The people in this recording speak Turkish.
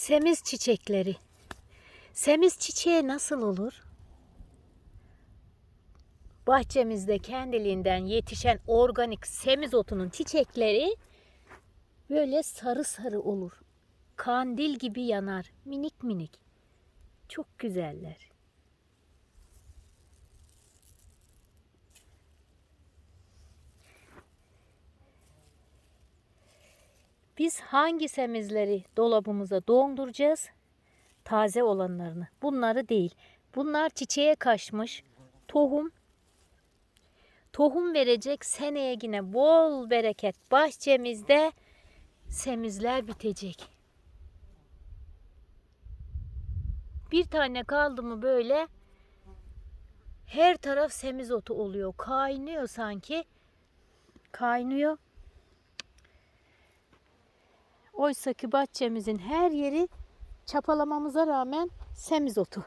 Semiz çiçekleri. Semiz çiçeği nasıl olur? Bahçemizde kendiliğinden yetişen organik semizotunun çiçekleri böyle sarı sarı olur. Kandil gibi yanar. Minik minik. Çok güzeller. Biz hangi semizleri dolabımıza donduracağız? Taze olanlarını. Bunları değil. Bunlar çiçeğe kaçmış. Tohum. Tohum verecek seneye yine bol bereket bahçemizde semizler bitecek. Bir tane kaldı mı böyle her taraf semizotu oluyor. Kaynıyor sanki. Kaynıyor. Oysa ki bahçemizin her yeri çapalamamıza rağmen semizotu.